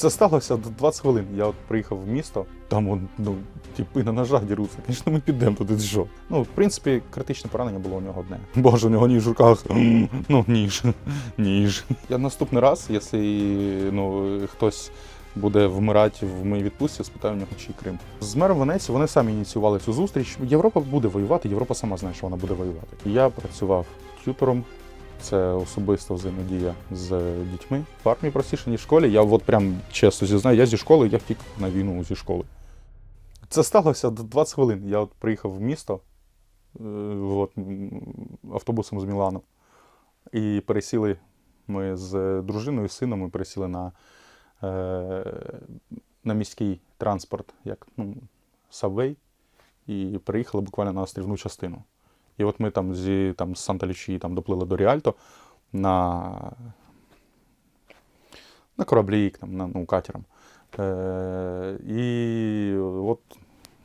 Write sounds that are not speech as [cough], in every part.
Це сталося 20 хвилин. Я от приїхав в місто, там ну, типи на ножах діруться. Звісно, ми підемо туди що. Ну, в принципі, критичне поранення було у нього одне. Боже, у нього ніж в руках. Ну, ніж. Ніж. Я наступний раз, якщо ну, хтось буде вмирати в моїй відпустці, спитаю у нього, чи Крим. З мером Венеції вони самі ініціювали цю зустріч. Європа буде воювати, Європа сама знає, що вона буде воювати. Я працював тютором. Це особиста взаємодія з дітьми. В армії простіше, ніж в школі. Я от прям чесно зізнаю, я зі школи, я втік на війну зі школи. Це сталося 20 хвилин. Я от приїхав в місто е, от, автобусом з Мілану. І пересіли ми з дружиною, з сином, ми пересіли на, е, на міський транспорт, як ну, Subway, і приїхали буквально на острівну частину. І от ми там зі там, з Санта-Лючії там, доплили до Ріальто на, на кораблі, там, на, ну, катером. Е, і от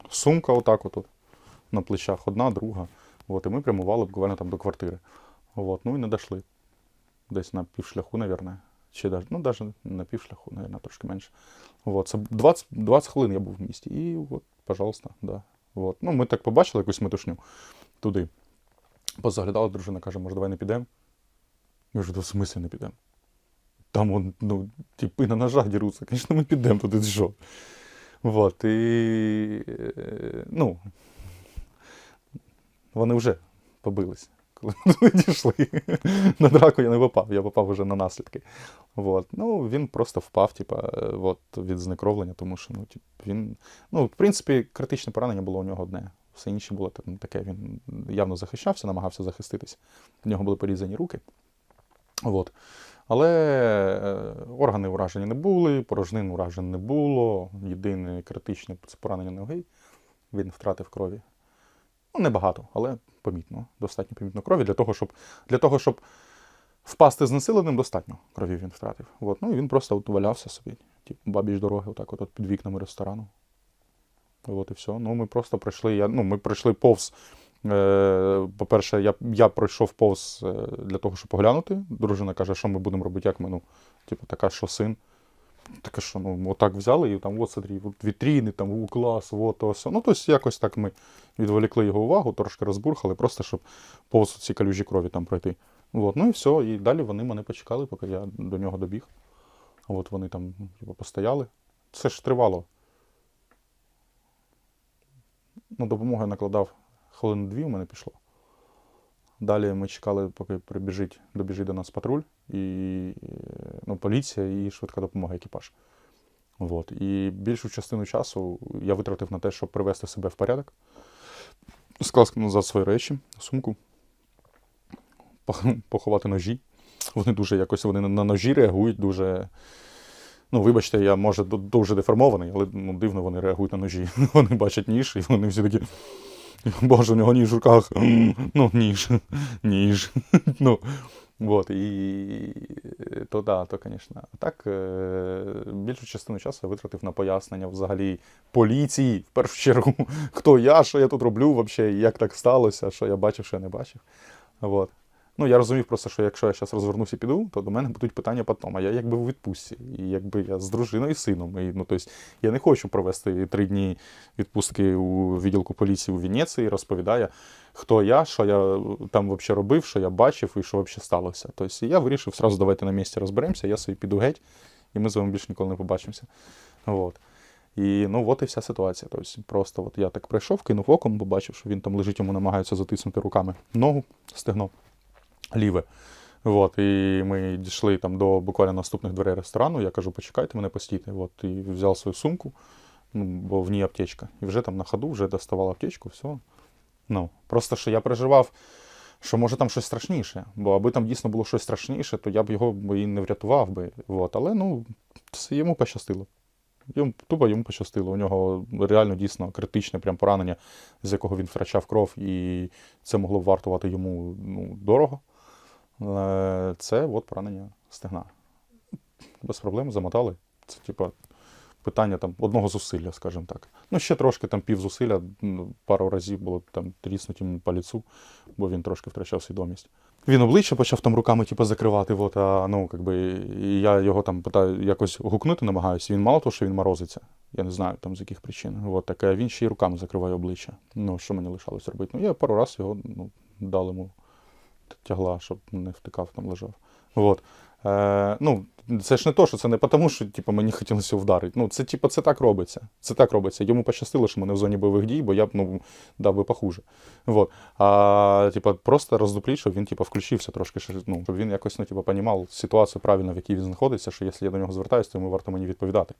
сумка отак от, на плечах, одна, друга. От, і ми прямували буквально там до квартири. От, ну і не дійшли. Десь на півшляху, мабуть. Чи даже, ну, навіть на півшляху, мабуть, трошки менше. От, це 20, 20 хвилин я був в місті. І от, пожалуйста, да. От. Ну, ми так побачили якусь метушню туди. Позаглядала дружина, каже, може, давай не підемо. Я кажу, «Да в смислі не підемо. Там он, ну, типи на ножах діруться, звісно, ми підемо туди що. Вот, і, е, ну, вони вже побились, коли ми дійшли. На драку я не попав, я попав вже на наслідки. Вот. Ну, він просто впав, типа, от, від знекровлення, тому що ну, тип, він. Ну, в принципі, критичне поранення було у нього одне. Все інше було так- таке, він явно захищався, намагався захиститись. У нього були порізані руки. От. Але е, органи уражені не були, порожнин уражень не було. Єдине критичне поранення ноги. Він втратив крові. Ну, небагато, але помітно. Достатньо помітно крові для того, щоб, для того, щоб впасти знесиленим, достатньо крові він втратив. От. Ну, і він просто от валявся собі, типу, бабіч дороги, отак от, от під вікнами ресторану. От і все. Ну, ми просто пройшли. Я, ну, ми пройшли повз. Е, по-перше, я, я пройшов повз е, для того, щоб поглянути. Дружина каже, що ми будемо робити, як ми, ну, типу, така, що син. Таке, що ну, отак взяли, і там, от смотри, от вітріни, там, у клас, от, ось. Ну, тобто якось так ми відволікли його увагу, трошки розбурхали, просто щоб повз ці калюжі крові там пройти. От, ну і все. І далі вони мене почекали, поки я до нього добіг. От вони там, типу, постояли. Це ж тривало. Ну, допомогу я накладав хвилин дві у мене пішло. Далі ми чекали, поки прибіжить, добіжить до нас патруль, і ну, поліція і швидка допомога екіпаж. От. І більшу частину часу я витратив на те, щоб привести себе в порядок, скласти назад свої речі, сумку, поховати ножі. Вони дуже якось вони на ножі реагують дуже. Ну, вибачте, я може дуже деформований, але ну, дивно вони реагують на ножі. [laughs] Вони бачать ніж, і вони всі такі. Боже, у нього ніж в руках. Ну, ніж. [laughs] Ніж. Ну, от, і то да, то, звісно. А так, е, більшу частину часу я витратив на пояснення взагалі поліції, в першу чергу, [laughs] хто я, що я тут роблю, взагалі, як так сталося, що я бачив, що я не бачив. От. Ну, я розумів просто, що якщо я зараз розвернуся і піду, то до мене будуть питання потім. А я якби у відпустці. І якби я з дружиною і сином. І, ну, тобто, я не хочу провести три дні відпустки у відділку поліції у Венеції, розповідає, хто я, що я там взагалі робив, що я бачив і що взагалі сталося. Тобто я вирішив сразу давайте на місці розберемося, я собі піду геть, і ми з вами більше ніколи не побачимося. От. І ну от і вся ситуація. Тобто, просто от я так прийшов, кинув оком, побачив, що він там лежить, йому намагаються затиснути руками ногу, стегно ліве. От, і ми дійшли там до буквально наступних дверей ресторану. Я кажу, почекайте мене постійте. От, і взяв свою сумку, ну, бо в ній аптечка. І вже там на ходу вже доставав аптечку, все. Ну, просто що я переживав, що може там щось страшніше. Бо аби там дійсно було щось страшніше, то я б його і не врятував би. От, але ну, йому пощастило. Йому, тупо йому пощастило. У нього реально дійсно критичне прям поранення, з якого він втрачав кров, і це могло б вартувати йому ну, дорого. Е, Це от поранення стегна. Без проблем замотали. Це типа питання там одного зусилля, скажімо так. Ну, ще трошки там пів зусилля, ну, пару разів було там тріснуть по ліцу, бо він трошки втрачав свідомість. Він обличчя почав там руками типу, закривати. От, а, ну, якби, і я його там питаю якось гукнути намагаюся. Він мало того, що він морозиться. Я не знаю там з яких причин. От, так, він ще й руками закриває обличчя. Ну, що мені лишалось робити? Ну, я пару раз його ну, дав йому тягла, щоб не втикав, там лежав. От. Е, ну, це ж не то, що це не тому, що типу, мені хотілося вдарити. Ну, це, типу, це так робиться. Це так робиться. Йому пощастило, що ми не в зоні бойових дій, бо я б ну, дав би похуже. Вот. А типу, просто роздупліть, щоб він типу, включився трошки, ну, щоб він якось ну, типу, понімав ситуацію правильно, в якій він знаходиться, що якщо я до нього звертаюся, то йому варто мені відповідати.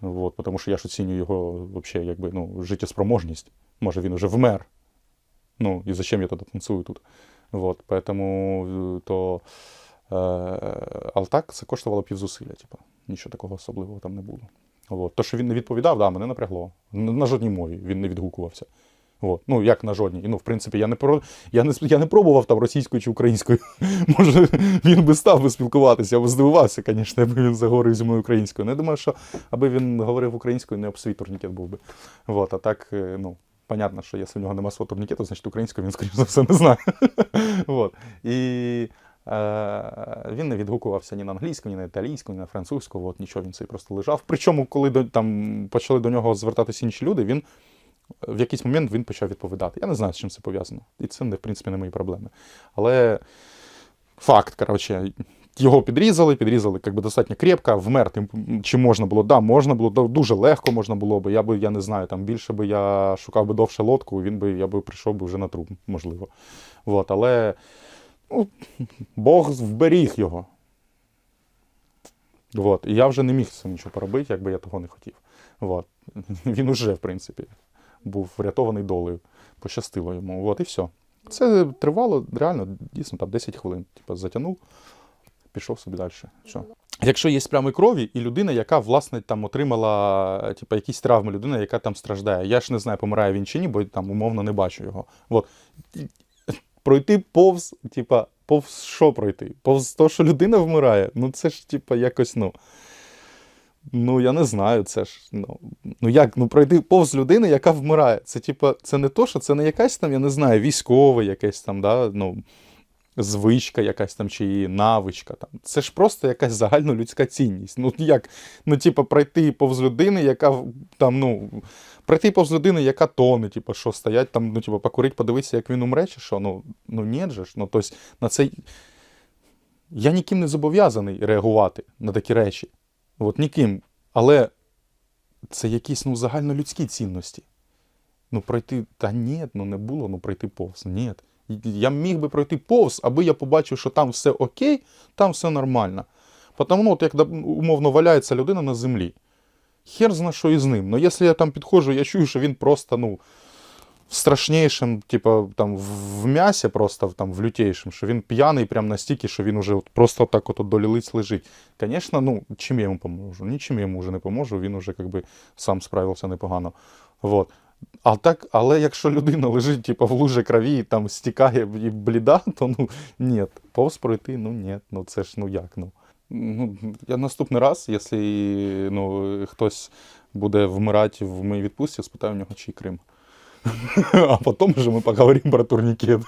Вот, тому що я ж оцінюю його вообще, якби, ну, життєспроможність. Може, він уже вмер. Ну, і зачем я тоді танцюю тут? Вот, поэтому е, то. Е, але так, це коштувало півзусилля, типу. Нічого такого особливого там не було. От. То, що він не відповідав, да, мене напрягло. На жодній мові він не відгукувався. От. Ну, як на жодній. Ну, в принципі, я не про... я не, я не пробував там російською чи українською. [laughs] Може, він би став би спілкуватися, я б здивувався, звісно, якби він заговорив зі мною українською. Ну, я думаю, що аби він говорив українською, не об свій турнікет був би. От, а так, е, ну, понятно, що якщо в нього немає свого турнікету, значить українською він, скоріше за все, не знає. От. І Е, Він не відгукувався ні на англійську, ні на італійську, ні на французьку. От нічого він собі просто лежав. Причому, коли до, там почали до нього звертатися інші люди, він в якийсь момент він почав відповідати. Я не знаю, з чим це пов'язано. І це, в принципі, не мої проблеми. Але факт, коротше, його підрізали, підрізали як би, достатньо крепко, вмер тим, чи можна було? Да, можна було, дуже легко можна було би. Я би, я не знаю, там більше би я шукав би довше лодку, він би, я би прийшов би вже на труп, можливо. От, але. Ну, Бог вберіг його. От. І я вже не міг з нічого поробити, якби я того не хотів. От. [laughs] Він уже, в принципі, був врятований долею. Пощастило йому. От і все. Це тривало реально дійсно там 10 хвилин. Типу, затягнув, пішов собі далі. Все. Якщо є прямої крові, і людина, яка власне там отримала типу, якісь травми, людина, яка там страждає. Я ж не знаю, помирає він чи ні, бо там умовно не бачу його. От пройти повз, типа, повз що пройти? Повз то, що людина вмирає. Ну це ж, типа, якось, ну. Ну, я не знаю, це ж. Ну ну як ну пройти повз людини, яка вмирає. Це, типа, це не то, що це не якась там, я не знаю, військове якесь там, да, ну, звичка якась там, чи навичка. Там. Це ж просто якась загальнолюдська цінність. Ну, як, ну, типа, пройти повз людини, яка там, ну пройти повз людини, яка тоне, типу, що стоять там, ну, типу, покурити, подивитися, як він умре, чи що. Ну, ну ні же ж. Ну, тобто, на це я ніким не зобов'язаний реагувати на такі речі. От ніким. Але це якісь ну, загальнолюдські цінності. Ну, пройти, та ні, ну не було, ну пройти повз. Ні. Я міг би пройти повз, аби я побачив, що там все окей, там все нормально. Тому, ну, от як умовно валяється людина на землі хер зна що із ним. Ну, якщо я там підходжу, я чую, що він просто, ну, в страшнішим, типу, там, в м'ясі, просто там, в лютейшим, що він п'яний прям настільки, що він уже просто так от долі лиць лежить. Звісно, ну, чим я йому поможу? Нічим я йому вже не поможу, він уже якби сам справився непогано. Вот. А так, Але якщо людина лежить типу, в лужі крові, там стікає і бліда, то ну ні, повз пройти, ну ні, ну це ж ну як. ну. Ну, я наступний раз, якщо ну, хтось буде вмирати в моїй відпустці, спитаю у нього, чий Крим. [laughs] А потім вже ми поговоримо про турнікет.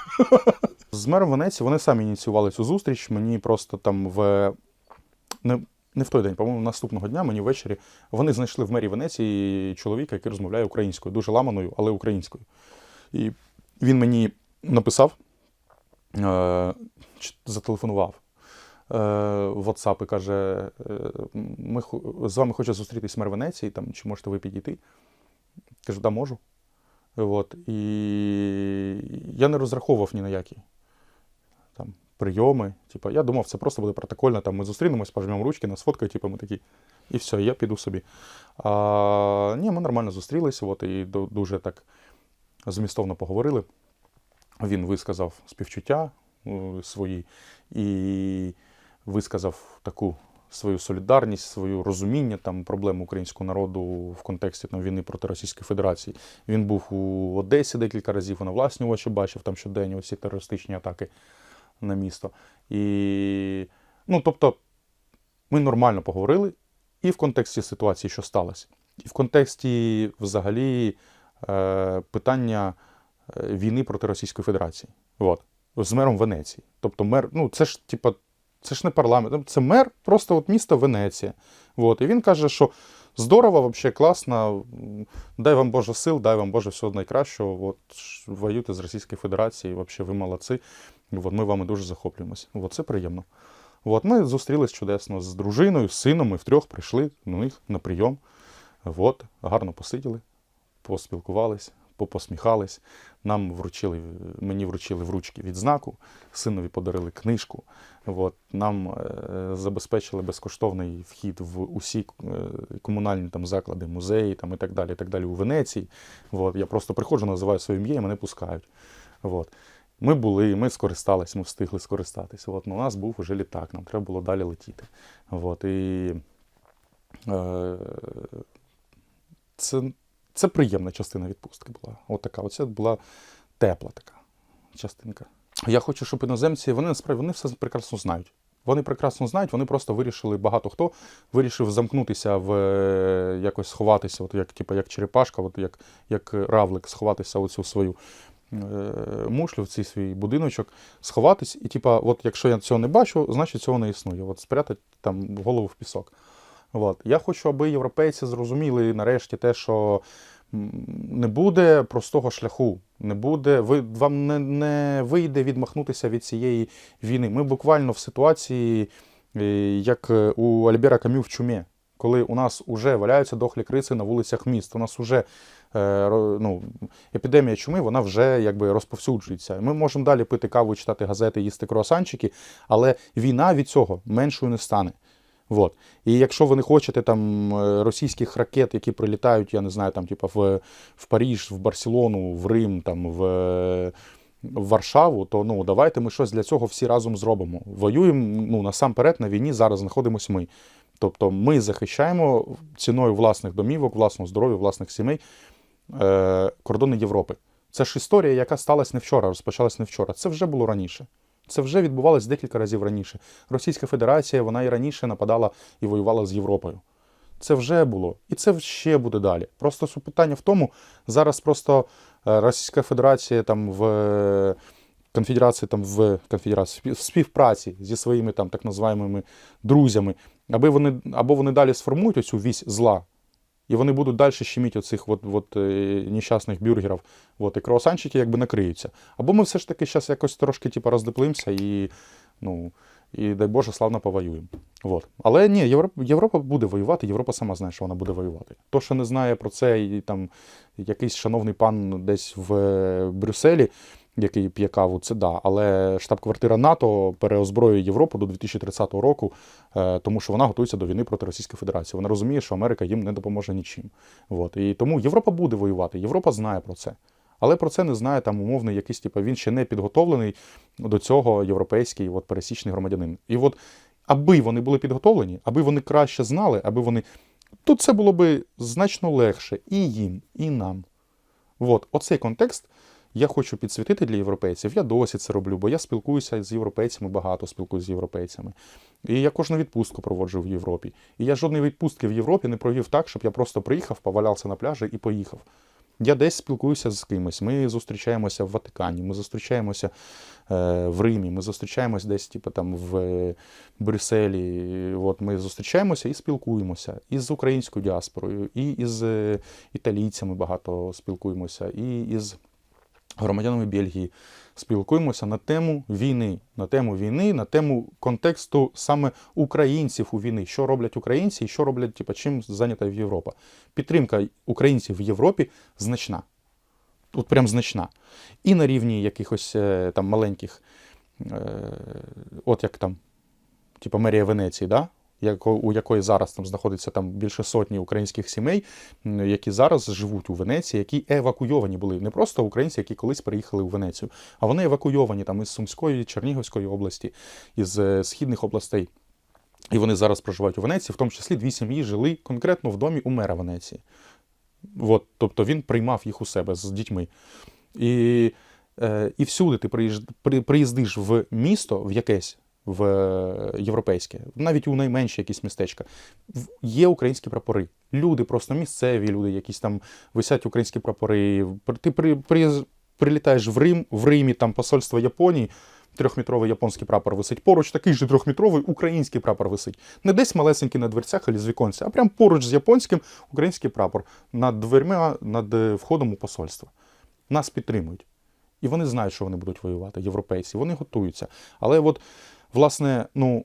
З мером Венеції вони самі ініціювали цю зустріч. Мені просто там в. Не, в той день, по-моєму, наступного дня мені ввечері вони знайшли в мері Венеції чоловіка, який розмовляє українською, дуже ламаною, але українською. І він мені написав, е- зателефонував. Е, в WhatsApp і каже: е, ми з вами хоче зустрітись мер Венеції, там, чи можете ви підійти? Кажу, да, можу. От. І я не розраховував ні на які там, прийоми. Типу, я думав, це просто буде протокольно. Там, Ми зустрінемось, пожмемо ручки, нас фоткають, типу, ми такі. І все, я піду собі. А, Ні, ми нормально зустрілися, от, і дуже так змістовно поговорили. Він висказав співчуття свої. І висказав таку свою солідарність, свою розуміння там проблем українського народу в контексті там, війни проти Російської Федерації. Він був у Одесі декілька разів, на власні очі бачив там щоденні ці терористичні атаки на місто. І, ну, тобто, ми нормально поговорили і в контексті ситуації, що сталося, і в контексті взагалі е, питання е, війни проти Російської Федерації. От. з мером Венеції. Тобто мер, ну це ж типа, це ж не парламент, це мер просто от міста Венеція. От. І він каже, що здорово, взагалі класно, дай вам Боже сил, дай вам Боже всього найкращого. От воюйте з Російською Федерацією, взагалі ви молодці. От, ми вами дуже захоплюємося. От, це приємно. От, ми зустрілись чудесно з дружиною, з сином, ми втрьох прийшли до них на прийом. От, гарно посиділи, поспілкувались, попосміхались. Нам вручили, мені вручили в ручки відзнаку, синові подарили книжку. От, нам е, забезпечили безкоштовний вхід в усі е, комунальні там, заклади, музеї там, і так далі, і так далі у Венеції. От, я просто приходжу, називаю своє ім'я і мене пускають. От. Ми були, ми скористались, ми встигли скористатися. От, ну, у нас був уже літак, нам треба було далі летіти. От, і, е, це, це приємна частина відпустки була. От така. Оце була тепла така частинка. Я хочу, щоб іноземці, вони насправді вони все прекрасно знають. Вони прекрасно знають, вони просто вирішили, багато хто вирішив замкнутися в е, якось сховатися, от як, типу, як черепашка, от як, як равлик, сховатися в цю свою мушлю, в цей свій будиночок, сховатись, і типа, от якщо я цього не бачу, значить цього не існує. От спрятати там голову в пісок. От. Я хочу, аби європейці зрозуміли нарешті те, що не буде простого шляху, не буде, ви, вам не, не вийде відмахнутися від цієї війни. Ми буквально в ситуації, е, як е, у Альбера Камю в чумі, коли у нас вже валяються дохлі криси на вулицях міст. У нас вже е, ну, епідемія чуми, вона вже якби розповсюджується. Ми можемо далі пити каву, читати газети, їсти круасанчики, але війна від цього меншою не стане. Вот. І якщо ви не хочете там е, російських ракет, які прилітають, я не знаю, там, типу, в, в Паріж, в Барселону, в Рим, там, в, в Варшаву, то ну, давайте ми щось для цього всі разом зробимо. Воюємо ну, насамперед на війні зараз знаходимося ми. Тобто ми захищаємо ціною власних домівок, власного здоров'я, власних сімей е, кордони Європи. Це ж історія, яка сталася не вчора, розпочалась не вчора. Це вже було раніше. Це вже відбувалось декілька разів раніше. Російська Федерація вона і раніше нападала і воювала з Європою. Це вже було, і це ще буде далі. Просто питання в тому, зараз просто е, Російська Федерація там в е, конфедерації, там в конфедерації в співпраці зі своїми там так називаємими друзями, аби вони або вони далі сформують оцю вісь зла, і вони будуть далі щеміти оцих от, от, е, нещасних бюргерів, от, і круасанчики якби накриються. Або ми все ж таки зараз якось трошки типу, роздиплимося і, ну, і дай Боже, славно повоюємо. От. Але ні, Європа, Європа буде воювати, Європа сама знає, що вона буде воювати. То, що не знає про це і там якийсь шановний пан десь в е, Брюсселі, який п'є каву, це да. Але штаб-квартира НАТО переозброює Європу до 2030 року, е, тому що вона готується до війни проти Російської Федерації. Вона розуміє, що Америка їм не допоможе нічим. От. І тому Європа буде воювати. Європа знає про це. Але про це не знає там умовний якийсь, типу, він ще не підготовлений до цього європейський от, пересічний громадянин. І от аби вони були підготовлені, аби вони краще знали, аби вони. То це було би значно легше і їм, і нам. От, оцей контекст я хочу підсвітити для європейців. Я досі це роблю, бо я спілкуюся з європейцями, багато спілкуюся з європейцями. І я кожну відпустку проводжу в Європі. І я жодної відпустки в Європі не провів так, щоб я просто приїхав, повалявся на пляжі і поїхав. Я десь спілкуюся з кимось. Ми зустрічаємося в Ватикані, ми зустрічаємося е, в Римі, ми зустрічаємося десь, типу, там в Брюсселі. От ми зустрічаємося і спілкуємося і з українською діаспорою, і із е, італійцями багато спілкуємося, і із громадянами Бельгії. Спілкуємося на тему війни, на тему війни, на тему контексту саме українців у війни, що роблять українці і що роблять, типу, чим зайнята Європа. Підтримка українців в Європі значна. От прям значна. І на рівні якихось е, там маленьких, е, от як там, типу мерія Венеції, да? У якої зараз там знаходиться там більше сотні українських сімей, які зараз живуть у Венеції, які евакуйовані були. Не просто українці, які колись приїхали у Венецію, а вони евакуйовані там із Сумської, Чернігівської області, із е, східних областей. І вони зараз проживають у Венеції, в тому числі дві сім'ї жили конкретно в домі у мера Венеції. От, тобто він приймав їх у себе з дітьми. І, е, і всюди ти приїздиш в місто, в якесь, в е, європейське, навіть у найменші якісь містечка, є українські прапори. Люди просто місцеві люди, якісь там висять українські прапори. Ти при, приїз- прилітаєш в Рим, в Римі там посольство Японії, трьохметровий японський прапор висить. Поруч такий же трьохметровий український прапор висить. Не десь малесенький на дверцях або з віконця, а прямо поруч з японським український прапор над дверми, над е, входом у посольство. Нас підтримують. І вони знають, що вони будуть воювати, європейці, вони готуються. Але от, власне, ну,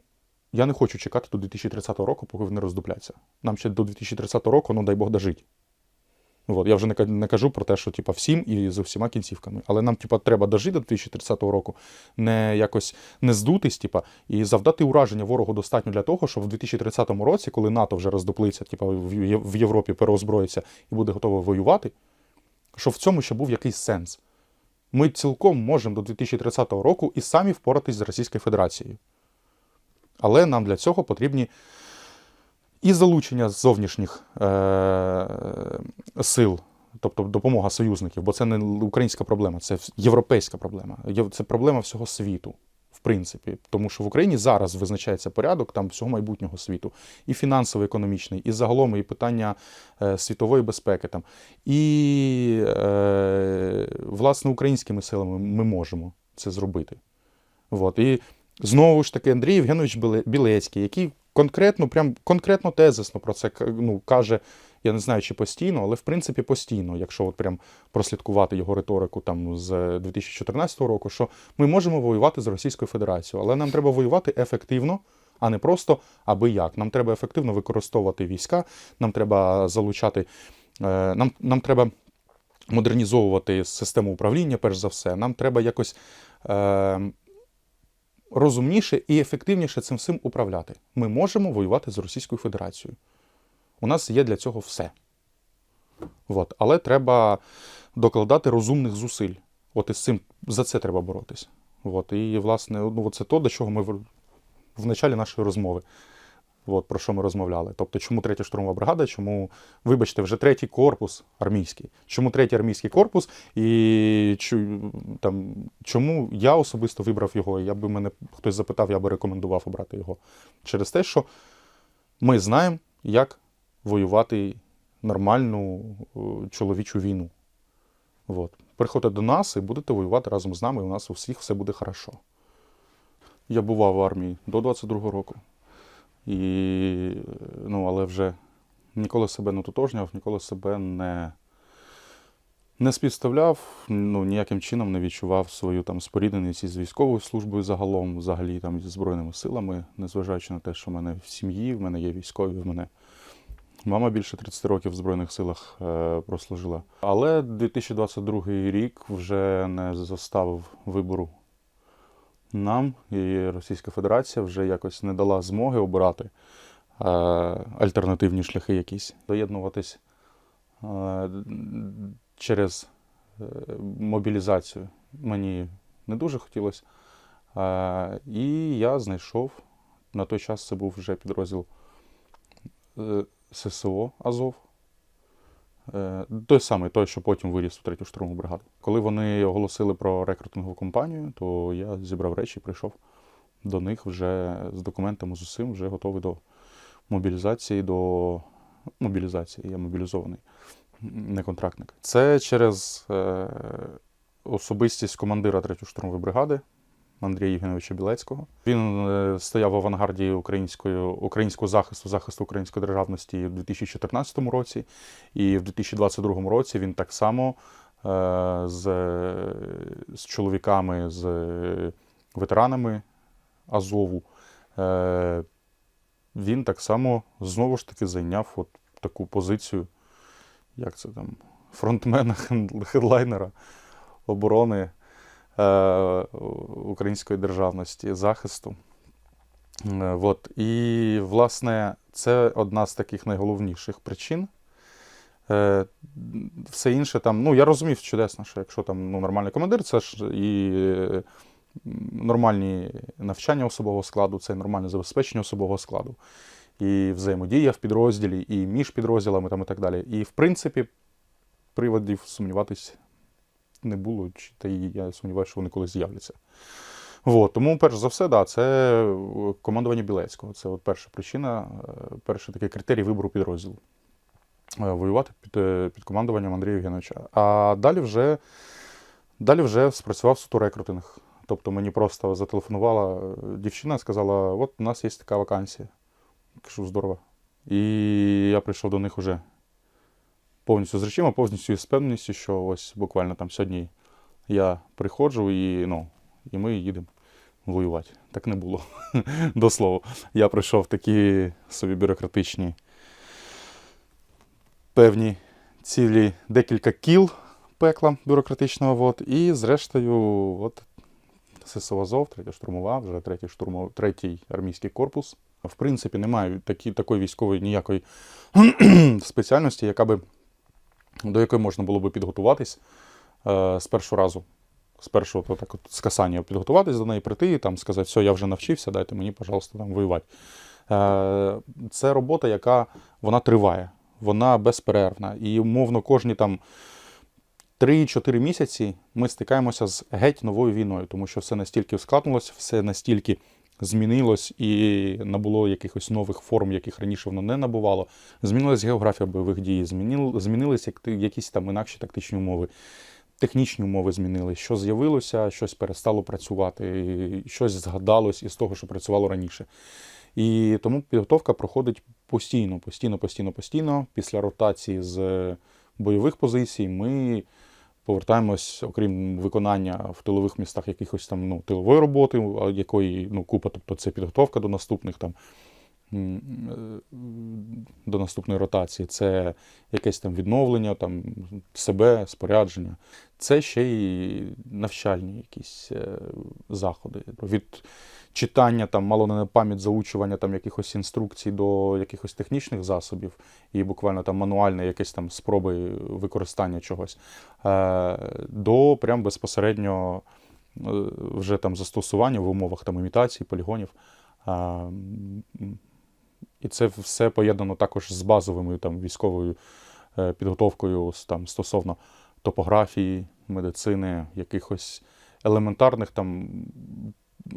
я не хочу чекати до 2030 року, поки вони роздупляться. Нам ще до 2030 року, ну дай Бог дожить. От, я вже не, не кажу про те, що типа, всім і з усіма кінцівками. Але нам типа, треба дожити до 2030 року, не якось не здутись, типа, і завдати ураження ворогу достатньо для того, щоб в 2030 році, коли НАТО вже роздуплиться, типа, в Європі переозброїться і буде готове воювати, щоб в цьому ще був якийсь сенс. Ми цілком можемо до 2030 року і самі впоратись з Російською Федерацією. Але нам для цього потрібні і залучення зовнішніх е- сил, тобто допомога союзників, бо це не українська проблема, це європейська проблема. Це проблема всього світу, принципі. Тому що в Україні зараз визначається порядок там всього майбутнього світу, і фінансово, економічний, і загалом і питання е, світової безпеки. Там. І е, власне українськими силами ми можемо це зробити. От. І знову ж таки Андрій Євгенович Білецький, який конкретно, прям конкретно тезисно про це ну, каже, я не знаю, чи постійно, але в принципі постійно, якщо от прям прослідкувати його риторику там з 2014 року, що ми можемо воювати з Російською Федерацією, але нам треба воювати ефективно. А не просто аби як. Нам треба ефективно використовувати війська, нам треба залучати, е, нам, нам треба модернізовувати систему управління, перш за все. Нам треба якось е, розумніше і ефективніше цим всім управляти. Ми можемо воювати з Російською Федерацією. У нас є для цього все. От. Але треба докладати розумних зусиль. От із цим за це треба боротися. От. І, власне, ну, це то, до чого ми в, в началі нашої розмови. От, про що ми розмовляли. Тобто, чому третя штурмова бригада, чому, вибачте, вже третій корпус армійський. Чому третій армійський корпус, і там, чому я особисто вибрав його? Я би мене хтось запитав, я би рекомендував обрати його. Через те, що ми знаємо, як воювати нормальну е, чоловічу війну. От. Приходьте до нас і будете воювати разом з нами, і у нас у всіх все буде хорошо. Я бував в армії до 22-го року. І, ну, але вже ніколи себе не тотожнював, ніколи себе не, не співставляв, ну, ніяким чином не відчував свою там спорідненість із військовою службою загалом, взагалі там зі Збройними силами, незважаючи на те, що в мене в сім'ї, в мене є військові, в мене мама більше 30 років в Збройних силах е, прослужила. Але 2022 рік вже не заставив вибору нам і Російська Федерація вже якось не дала змоги обирати е, альтернативні шляхи якісь, доєднуватись е, через мобілізацію. Мені не дуже хотілося. І я знайшов на той час це був вже підрозділ ССО Азов. Е, Той самий, той, що потім виріс у третю штурмову бригаду. Коли вони оголосили про рекрутингову кампанію, то я зібрав речі і прийшов до них вже з документами з усім, вже готовий до мобілізації, до мобілізації, я мобілізований, не контрактник. Це через е, особистість командира третьої штурмової бригади Андрія Євгеновича Білецького. Він е, стояв в авангарді української, українського захисту, захисту української державності в 2014 році, і в 2022 році він так само е, з, з чоловіками, з ветеранами Азову. Е, він так само знову ж таки зайняв от таку позицію, як це там, фронтмена, хедлайнера оборони української державності, захисту. Е, От. І, власне, це одна з таких найголовніших причин. Е, Все інше там, ну я розумів чудесно, що якщо там ну, нормальний командир, це ж і е, нормальні навчання особового складу, це нормальне забезпечення особового складу, і взаємодія в підрозділі, і між підрозділами там, і так далі. І в принципі, приводів сумніватись не було, чи- та і я сумніваюся, що вони колись з'являться. От, тому, перш за все, да, це е, командування Білецького. Це от перша причина, е, перший такий критерій вибору підрозділу. Е, Воювати під, під командуванням Андрія Євгеновича. А далі вже Далі вже спрацював суто рекрутинг. Тобто мені просто зателефонувала дівчина, сказала: от у нас є така вакансія. Кажу, здорово. І я прийшов до них уже повністю з речима, повністю з певністю, що ось буквально там сьогодні я приходжу і, ну, і ми їдемо воювати. Так не було. [laughs] До слова. Я пройшов такі собі бюрократичні певні цілі декілька кіл пекла бюрократичного. От, і зрештою, от ССО Азов, третя штурмова, вже третій штурмов, третій армійський корпус. В принципі, немає такі, такої військової ніякої [clears throat] спеціальності, яка би, до якої можна було би підготуватись е, з першого разу. З першого то, так, от, з підготуватись до неї, прийти і там сказати, все, я вже навчився, дайте мені, пожалуйста, там воювати. Е, це робота, яка вона триває, вона безперервна. І умовно кожні там 3-4 місяці ми стикаємося з геть новою війною, тому що все настільки ускладнилось, все настільки змінилось і набуло якихось нових форм, яких раніше воно не набувало. Змінилась географія бойових дій, змінил, змінились як- якісь там інакші тактичні умови. Технічні умови змінились, що з'явилося, щось перестало працювати, щось згадалось із того, що працювало раніше. І тому підготовка проходить постійно, постійно, постійно, постійно. Після ротації з бойових позицій ми повертаємось, окрім виконання в тилових містах якихось там ну, тилової роботи, якої ну, купа, тобто це підготовка до наступних там. До наступної ротації, це якесь там відновлення там, себе, спорядження. Це ще й навчальні якісь е, заходи. Від читання там, мало не на пам'ять заучування там якихось інструкцій до якихось технічних засобів, і буквально там мануальне якесь там спроби використання чогось, е, до прям безпосередньо е, вже там застосування в умовах там імітації, полігонів. Е, І це все поєднано також з базовою там військовою підготовкою там стосовно топографії, медицини, якихось елементарних там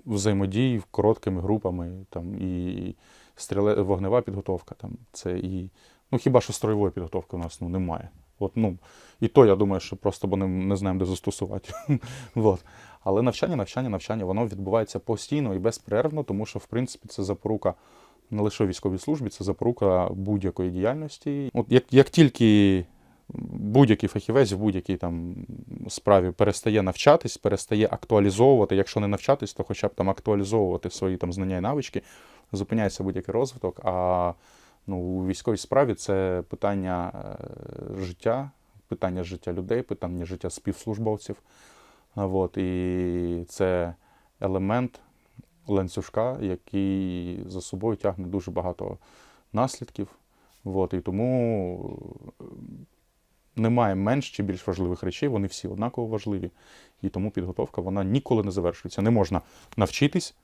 взаємодій короткими групами, там і стріле, вогнева підготовка. Там це і ну хіба що строєвої підготовки у нас ну немає. От, ну, і то я думаю, що просто бо не, не знаємо, де застосувати. [laughs] От. Але навчання, навчання, навчання, воно відбувається постійно і безперервно, тому що, в принципі, це запорука не лише військовій службі, це запорука будь-якої діяльності. От як, як тільки будь-який фахівець в будь-якій там справі перестає навчатись, перестає актуалізовувати, якщо не навчатись, то хоча б там актуалізовувати свої там знання і навички, зупиняється будь-який розвиток. А ну, у військовій справі це питання е, життя, питання життя людей, питання життя співслужбовців. А, Вот, і це елемент ланцюжка, який за собою тягне дуже багато наслідків. Вот, і тому немає менш чи більш важливих речей, вони всі однаково важливі. І тому підготовка вона ніколи не завершується. Не можна навчитись,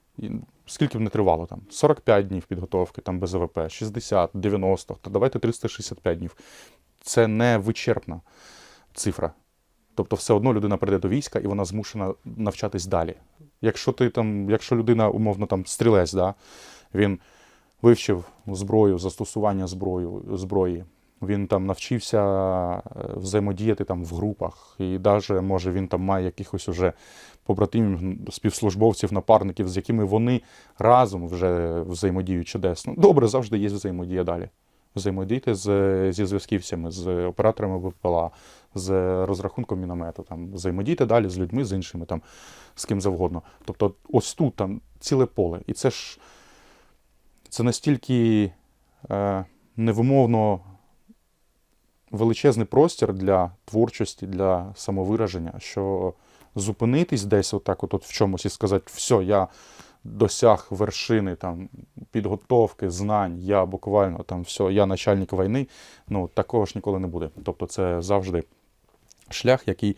скільки б не тривало там 45 днів підготовки, там без АВП, 60, 90, та давайте 365 днів. Це не вичерпна цифра. Тобто, все одно людина прийде до війська і вона змушена навчатись далі. Якщо ти там, якщо людина, умовно, там стрілець, да, він вивчив зброю, застосування зброю, зброї, він там навчився е, взаємодіяти там в групах, і навіть може він там має якихось уже побратимів, співслужбовців, напарників, з якими вони разом вже взаємодіють чудесно. Добре, завжди є взаємодія далі. Взаємодійте з, зі зв'язківцями, з операторами ВПЛА, з розрахунком міномету, там, взаємодійте далі з людьми, з іншими, там, з ким завгодно. Тобто, ось тут там ціле поле. І це ж це настільки е, невимовно величезний простір для творчості, для самовираження, що зупинитись десь отак, от, в чомусь і сказати, все, я досяг вершини там, підготовки, знань, я буквально там все, я начальник війни, ну такого ж ніколи не буде. Тобто це завжди шлях, який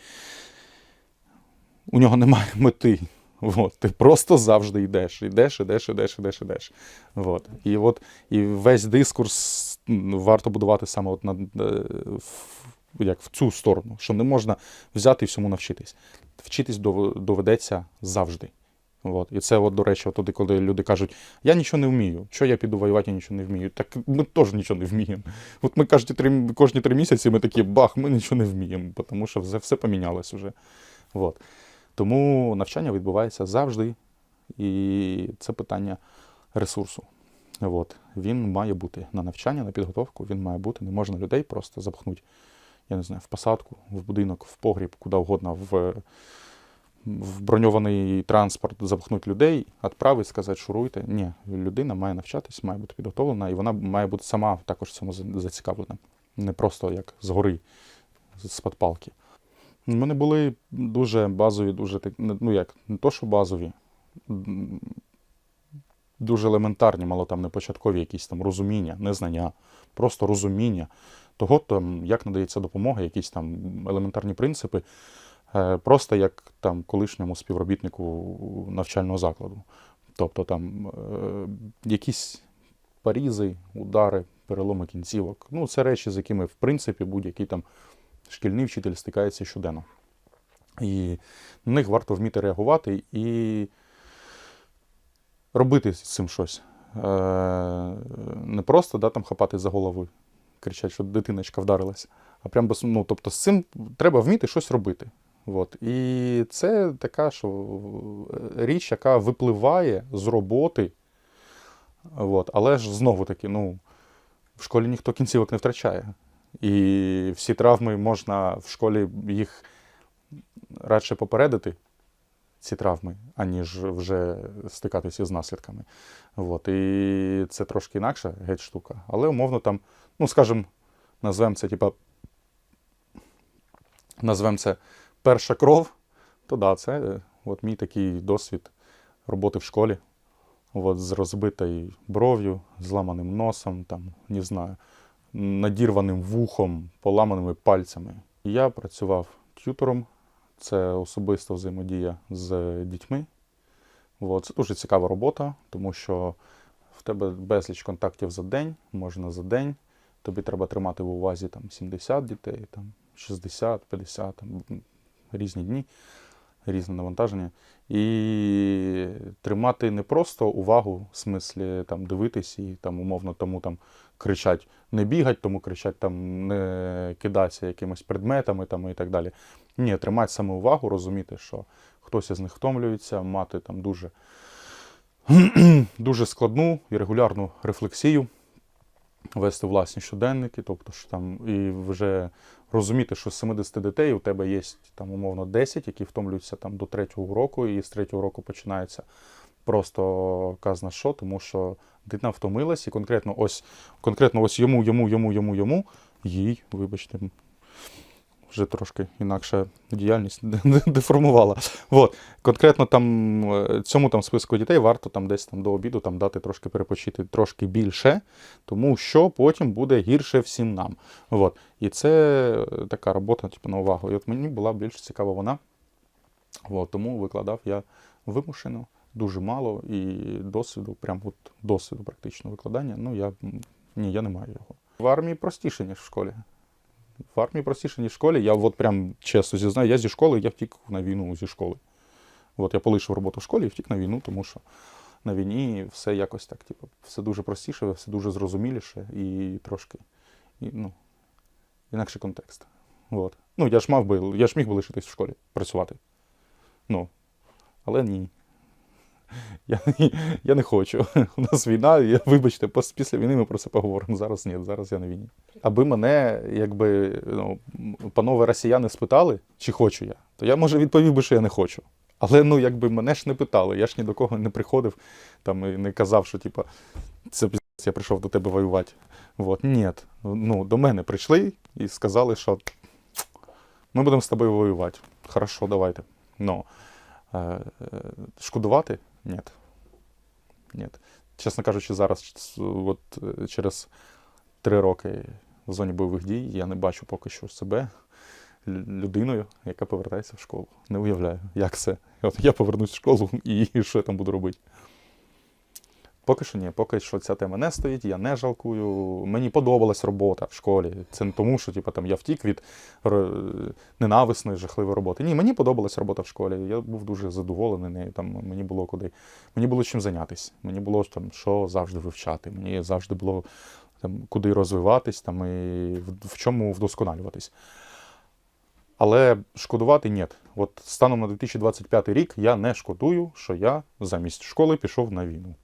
у нього немає [laughs] мети. От, ти просто завжди йдеш, йдеш, йдеш, йдеш, йдеш, йдеш. От. І от і весь дискурс варто будувати саме от на, е, як в цю сторону, що не можна взяти і всьому навчитись. Вчитись доведеться завжди. От. І це, от, до речі, от туди, коли люди кажуть, я нічого не вмію, що я піду воювати, я нічого не вмію. Так ми теж нічого не вміємо. От ми кожні три, кожні три місяці ми такі, бах, ми нічого не вміємо, тому що все, все помінялось вже. От. Тому навчання відбувається завжди, і це питання ресурсу. От. Він має бути на навчання, на підготовку, він має бути. Не можна людей просто запхнути, я не знаю, в посадку, в будинок, в погріб, куди угодно, в, в броньований транспорт запхнути людей, відправити, сказати, шуруйте. Ні, людина має навчатись, має бути підготовлена, і вона має бути сама також цьому зацікавлена. Не просто як згори, з-під палки. У мене були дуже базові, дуже ну як, не то, що базові, дуже елементарні, мало там не початкові якісь там розуміння, не знання, просто розуміння того, там, як надається допомога, якісь там елементарні принципи, е, просто як там колишньому співробітнику навчального закладу. Тобто там е, якісь порізи, удари, переломи кінцівок. Ну, це речі, з якими, в принципі, будь-який там шкільний вчитель стикається щоденно. І на них варто вміти реагувати і робити з цим щось. Е, не просто да, там хапати за голову, кричать, що дитиночка вдарилась, а прям ну, тобто з цим треба вміти щось робити. От. І це така що, е, річ, яка випливає з роботи. От. Але ж знову таки, ну, в школі ніхто кінцівок не втрачає. І всі травми можна в школі їх радше попередити, ці травми, аніж вже стикатися з наслідками. От. І це трошки інакша геть штука. Але умовно там, ну, скажімо, назвемо це, типа, назвемо це перша кров, то да, це от мій такий досвід роботи в школі. От, з розбитою бров'ю, зламаним носом, там, не знаю, надірваним вухом, поламаними пальцями. Я працював тютором, це особиста взаємодія з дітьми. От, це дуже цікава робота, тому що в тебе безліч контактів за день, можна за день. Тобі треба тримати в увазі там, 70 дітей, там, 60, 50, там, різні дні, різне навантаження. І тримати не просто увагу, в смислі там, дивитись і там, умовно тому там, кричать не бігать, тому кричать там не кидатися якимись предметами там, і так далі. Ні, тримати саме увагу, розуміти, що хтось із них втомлюється, мати там дуже, [clears throat] дуже складну і регулярну рефлексію, вести власні щоденники, тобто що там і вже розуміти, що з 70 дітей у тебе є там умовно 10, які втомлюються там до третього року, і з третього року починається просто казна що, тому що дитина втомилась, і конкретно ось конкретно ось йому, йому, йому, йому, йому, їй, вибачте, вже трошки інакша діяльність [laughs] деформувала. От. Конкретно там е, цьому там списку дітей варто там десь там до обіду там дати трошки перепочити трошки більше, тому що потім буде гірше всім нам. От. І це е, така робота, типу, на увагу. І от мені була більш цікава вона. От. Тому викладав я вимушено, дуже мало, і досвіду, прям от досвіду практично викладання. Ну, я ні, я не маю його. В армії простіше, ніж в школі. В армії простіше, ніж в школі. Я от прям чесно зізнаю, я зі школи, я втік на війну зі школи. От я полишив роботу в школі і втік на війну, тому що на війні все якось так, типу, все дуже простіше, все дуже зрозуміліше і трошки, і, ну, інакший контекст. От. Ну, я ж мав би, я ж міг би лишитись в школі, працювати. Ну, але ні. Я, я не хочу. [laughs] У нас війна, я, вибачте, після війни ми про це поговоримо. Зараз ні, зараз я на війні. Аби мене, якби ну, панове росіяни спитали, чи хочу я, то я може відповів би, що я не хочу. Але ну, якби мене ж не питали, я ж ні до кого не приходив там і не казав, що типа, це я прийшов до тебе воювати. Вот. Ні. Ну, до мене прийшли і сказали, що ми будемо з тобою воювати. Хорошо, давайте. Ну, е, е, шкодувати? Ні. Ні. Чесно кажучи, зараз от, е, через три роки в зоні бойових дій я не бачу поки що себе людиною, яка повертається в школу. Не уявляю, як це. От я повернусь в школу [laughs] і що я там буду робити. Поки що ні, поки що ця тема не стоїть, я не жалкую. Мені подобалась робота в школі. Це не тому, що типу, там, я втік від ненависної, жахливої роботи. Ні, мені подобалась робота в школі. Я був дуже задоволений нею. Там мені було куди. Мені було чим зайнятися. Мені було там, що завжди вивчати. Мені завжди було там, куди розвиватись там, і в чому вдосконалюватись. Але шкодувати ні. От станом на 2025 рік я не шкодую, що я замість школи пішов на війну.